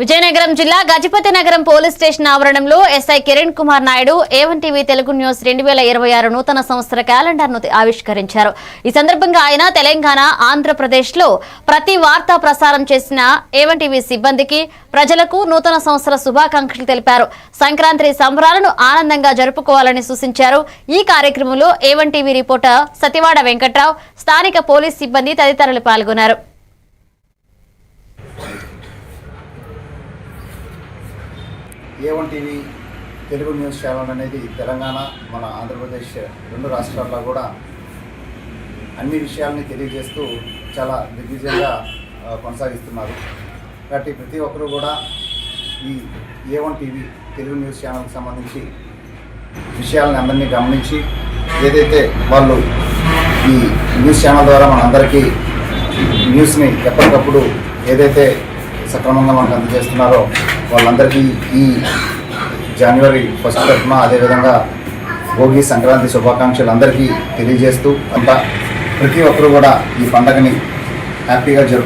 విజయనగరం జిల్లా గజపతి నగరం police station ఆవరణంలో SI Kiran Kumar Naidu A one TV Telugu news రెండు వేల ఇరవై ఆరు నూతన సంవత్సర క్యాలెండర్ను ఆవిష్కరించారు. ఈ సందర్భంగా ఆయన తెలంగాణ ఆంధ్రప్రదేశ్లో ప్రతి వార్తా ప్రసారం చేసిన ఏవన్ టీవీ సిబ్బందికి ప్రజలకు నూతన సంవత్సర శుభాకాంక్షలు తెలిపారు. సంక్రాంతి సంబరాలను ఆనందంగా జరుపుకోవాలని సూచించారు. ఈ కార్యక్రమంలో A one TV reporter Sathivada Venkatrao స్థానిక పోలీస్ సిబ్బంది తదితరులు పాల్గొన్నారు. A TV Telugu news channel అనేది తెలంగాణ మన ఆంధ్రప్రదేశ్ రెండు రాష్ట్రాల్లో కూడా అన్ని విషయాల్ని తెలియజేస్తూ చాలా దిగ్విజయంగా కొనసాగిస్తున్నారు. కాబట్టి ప్రతి ఒక్కరూ కూడా ఈ A one TV Telugu news ఛానల్కి సంబంధించి విషయాలను అందరినీ గమనించి ఏదైతే వాళ్ళు ఈ న్యూస్ ఛానల్ ద్వారా మనందరికీ న్యూస్ని ఎప్పటికప్పుడు ఏదైతే సక్రమంగా మనకు అందజేస్తున్నారో వాళ్ళందరికీ ఈ జనవరి ఫస్ట్ తరఫున అదేవిధంగా భోగి సంక్రాంతి శుభాకాంక్షలు అందరికీ తెలియజేస్తూ అంతా ప్రతి ఒక్కరూ కూడా ఈ పండగని హ్యాపీగా జరుపు